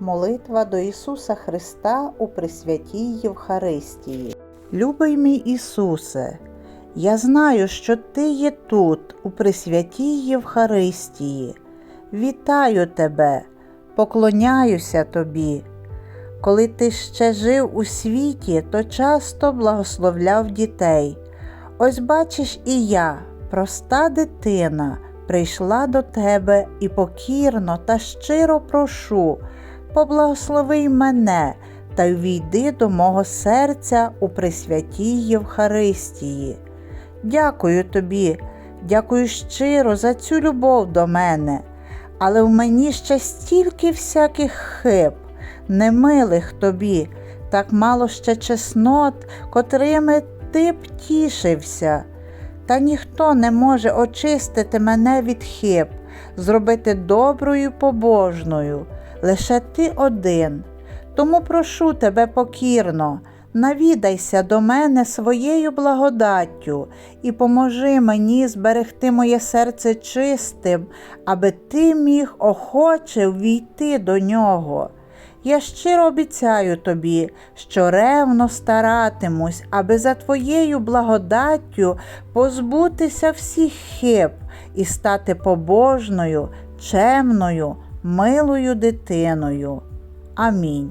Молитва до Ісуса Христа у Пресвятій Євхаристії. Любий мій Ісусе, я знаю, що Ти є тут, у Пресвятій Євхаристії. Вітаю Тебе, поклоняюся Тобі. Коли ти ще жив у світі, то часто благословляв дітей. Ось бачиш, і я, проста дитина, прийшла до тебе і покірно та щиро прошу, поблагослови мене та війди до мого серця у Пресвятій Євхаристії. Дякую тобі, дякую щиро за цю любов до мене, але в мені ще стільки всяких хиб, немилих тобі, так мало ще чеснот, котрими ти б тішився. Та ніхто не може очистити мене від хиб, зробити доброю побожною, лише ти один. Тому прошу тебе покірно, навідайся до мене своєю благодаттю і поможи мені зберегти моє серце чистим, аби ти міг охоче війти до нього. Я щиро обіцяю тобі, що ревно старатимусь, аби за твоєю благодаттю позбутися всіх хиб і стати побожною, чемною, милою дитиною. Амінь.